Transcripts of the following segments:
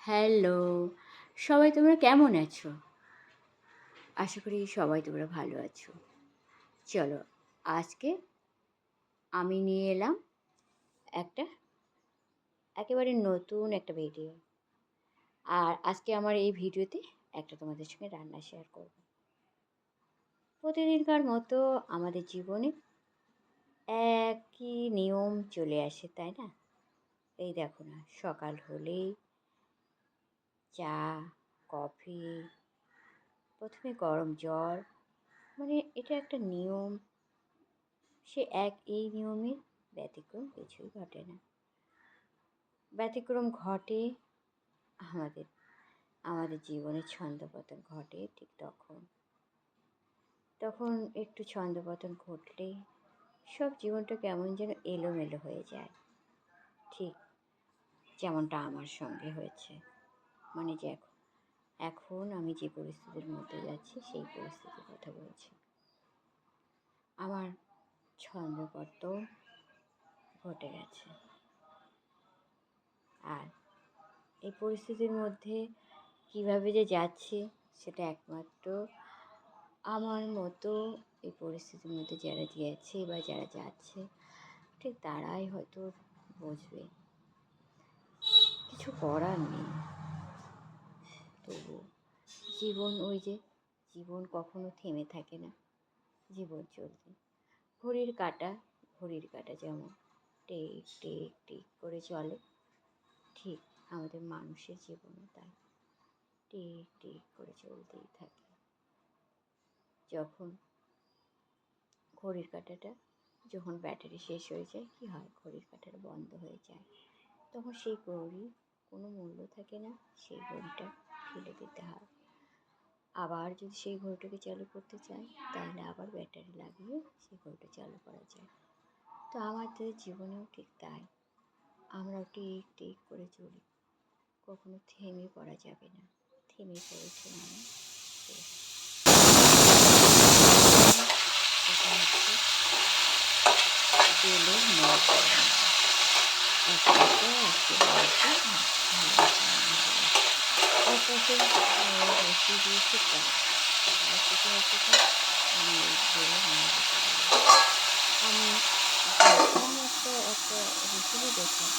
Hello, সবাই তোমরা কেমন আছো? আশা করি সবাই তোমরা ভালো আছো। চলো, আজকে আমি নিয়ে এলাম একটা একেবারে নতুন একটা ভিডিও। আর আজকে আমার এই ভিডিওতে একটা তোমাদের সঙ্গে রান্না শেয়ার করব। প্রতিদিনকার মতো আমাদের জীবনে একই নিয়ম চলে আসে, তাই না? এই দেখো না, সকাল হলেই চা, কফি, প্রথমে গরম জল মানে এটা একটা নিয়ম। সে এক, এই নিয়মে ব্যতিক্রম কিছুই ঘটে না। ব্যতিক্রম ঘটে আমাদের আমাদের জীবনে ছন্দপতন ঘটে ঠিক তখন। তখন একটু ছন্দপতন ঘটলে সব জীবনটা কেমন যেন এলোমেলো হয়ে যায়। ঠিক যেমনটা আমার সঙ্গে হয়েছে। মানে যে এখন এখন আমি যে পরিস্থিতির মধ্যে যাচ্ছি, সেই পরিস্থিতির কথা বলছি। আমার ছন্দপতন ঘটে গেছে। আর এই পরিস্থিতির মধ্যে কীভাবে যে যাচ্ছে, সেটা একমাত্র আমার মতো এই পরিস্থিতির মধ্যে যারা গিয়েছে বা যারা যাচ্ছে, ঠিক তারাই হয়তো বুঝবে। কিছু করার নেই। তবু জীবন ওই যে, জীবন কখনো থেমে থাকে না। জীবন চলতে ঘড়ির কাটা ঘড়ির কাটা যেমন টেক টেক, টিক করে চলে। ঠিক আমাদের মানুষের জীবনও তাই। টিক টিক করে চলতেই থাকে। যখন ঘড়ির কাঁটাটা যখন ব্যাটারি শেষ হয়ে যায়, কী হয়? ঘড়ির কাঁটাটা বন্ধ হয়ে যায়। তখন সেই ঘড়ি কোনো মূল্য থাকে না। সেই ঘড়িটা ফেলে দিতে হয়। আবার যদি সেই ঘড়িটাকে চালু করতে চাই তাহলে আবার ব্যাটারি লাগিয়ে সেই ঘড়িটা চালু করা যায়। তো আমাদের জীবনেও ঠিক তাই। আমরাও টিক টিক করে চলি। কখনো থেমে পড়া যাবে না। থেমে পড়েছে মানে একটাতে বসিয়ে আমি একটা একটা রেসিপি দেখলাম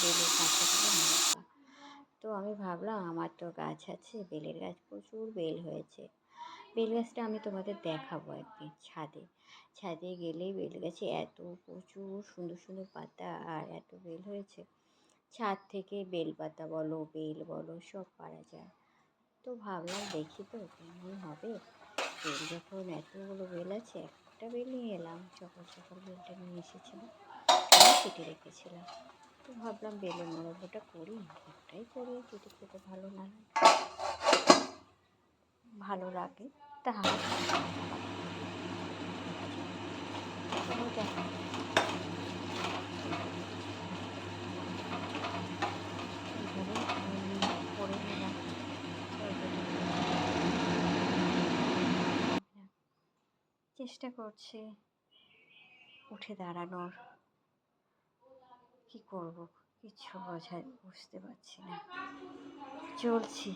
বেলের কাঁচা তো আমি ভাবলাম আমার তো গাছ আছে বেলের গাছ প্রচুর বেল হয়েছে বেল গাছটা আমি তোমাদের দেখাবো একদিন ছাদে ছাদে গেলেই বেল গাছে এত প্রচুর সুন্দর সুন্দর পাতা আর এত বেল হয়েছে ছাদ থেকে বেল পাতা বলো, বেল বলো, সব পারা যায়। তো ভাবলাম দেখি তো কেমন হবে। বেল যখন এতগুলো বেল আছে, একটা বেল নিয়ে এলাম সকাল সকাল বেলটা নিয়ে এসেছিলাম কেটে রেখেছিলাম। তো ভাবলাম বেলের মোড়কটা করি, একটাই করি, যদি খেতে ভালো না ভালো লাগে, তাহলে দেখা করে নিলাম চেষ্টা করছি উঠে দাঁড়ানোর। কি করব? কিছু বোঝায় বুঝতে পারছি না। চলছি।